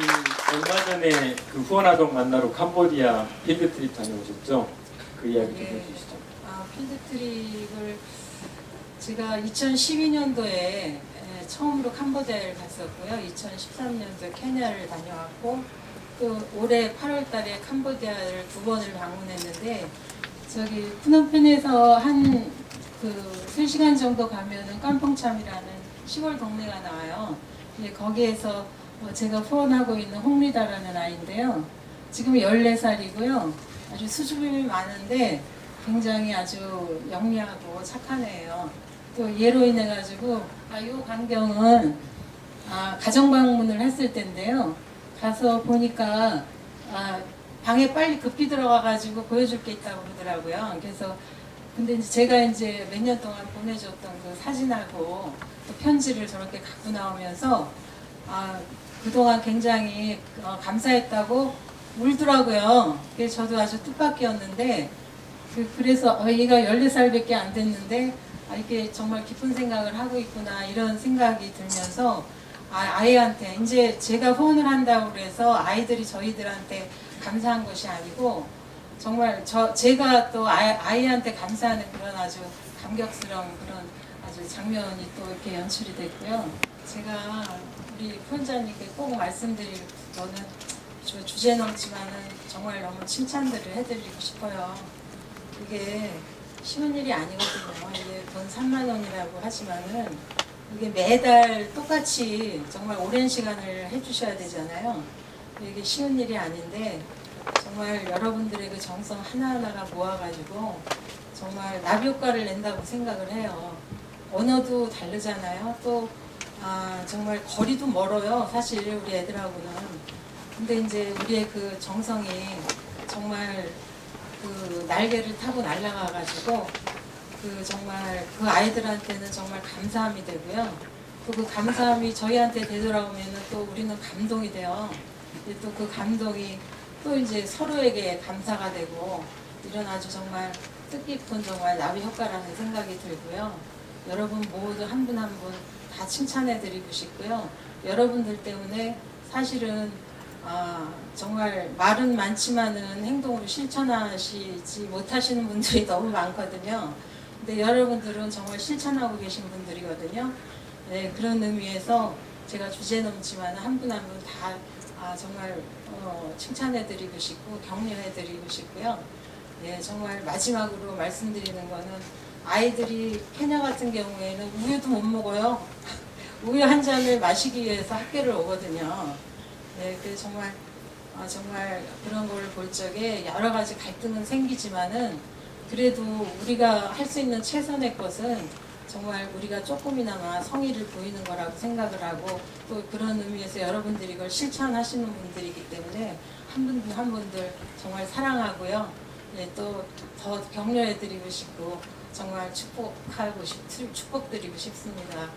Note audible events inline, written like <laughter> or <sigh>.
그 얼마 전에 그 후원아동 만나러 캄보디아 필드트립 다녀오셨죠? 그 이야기 좀 예. 해주시죠. 아, 필드트립을 제가 2012년도에 처음으로 캄보디아를 갔었고요. 2013년도에 케냐를 다녀왔고 또 올해 8월 달에 캄보디아를 두 번을 방문했는데 저기 푸놈펜에서 한 그 3시간 정도 가면은 깜펑참이라는 시골 동네가 나와요. 근데 거기에서 어, 제가 후원하고 있는 홍리다라는 아이인데요. 지금 14살이고요. 아주 수줍음이 많은데 굉장히 아주 영리하고 착한 애예요. 또 얘로 인해 가지고 아, 이 광경은 아, 가정 방문을 했을 때인데요. 가서 보니까 아, 방에 빨리 급히 들어가 가지고 보여줄 게 있다고 그러더라고요. 그래서 근데 이제 제가 이제 몇 년 동안 보내줬던 그 사진하고 또 편지를 저렇게 갖고 나오면서 아, 그동안 굉장히 어, 감사했다고 울더라고요. 그래서 저도 아주 뜻밖이었는데 그, 그래서 어, 얘가 14살밖에 안 됐는데 아, 이게 정말 깊은 생각을 하고 있구나 이런 생각이 들면서 아, 아이한테 이제 제가 후원을 한다고 그래서 아이들이 저희들한테 감사한 것이 아니고 정말 저 제가 또 아이, 아이 한테 감사하는 그런 아주 감격스러운 그런 아주 장면이 또 이렇게 연출이 됐고요. 제가 우리 후원자님께 꼭 말씀드릴 거는 저 주제 넘지만은 정말 너무 칭찬들을 해드리고 싶어요. 이게 쉬운 일이 아니거든요. 이게 돈 3만 원이라고 하지만은 이게 매달 똑같이 정말 오랜 시간을 해주셔야 되잖아요. 이게 쉬운 일이 아닌데 정말 여러분들의 그 정성 하나하나가 모아가지고 정말 나비 효과를 낸다고 생각을 해요. 언어도 다르잖아요. 또 아, 정말 거리도 멀어요. 사실 우리 애들하고는. 근데 이제 우리의 그 정성이 정말 그 날개를 타고 날아가가지고 그 정말 그 아이들한테는 정말 감사함이 되고요. 또 그 감사함이 저희한테 되돌아오면은 또 우리는 감동이 돼요. 또 그 감동이 또 이제 서로에게 감사가 되고 이런 아주 정말 뜻깊은 정말 나비 효과라는 생각이 들고요. 여러분 모두 한 분 한 분 다 칭찬해 드리고 싶고요. 여러분들 때문에 사실은 아, 정말 말은 많지만은 행동으로 실천하시지 못하시는 분들이 <laughs> 너무 많거든요. 근데 여러분들은 정말 실천하고 계신 분들이거든요. 네, 그런 의미에서 제가 주제 넘지만 한 분 한 분 다 아, 정말 어, 칭찬해드리고 싶고 격려해드리고 싶고요. 네, 정말 마지막으로 말씀드리는 거는 아이들이 케냐 같은 경우에는 우유도 못 먹어요. <laughs> 우유 한 잔을 마시기 위해서 학교를 오거든요. 네, 그 정말 아, 정말 그런 걸 볼 적에 여러 가지 갈등은 생기지만은 그래도 우리가 할 수 있는 최선의 것은 정말 우리가 조금이나마 성의를 보이는 거라고 생각을 하고 또 그런 의미에서 여러분들이 이걸 실천하시는 분들이기 때문에 한 분들 한 분들 정말 사랑하고요. 네, 또더 격려해드리고 싶고 정말 축복하고 싶, 축복드리고 싶습니다.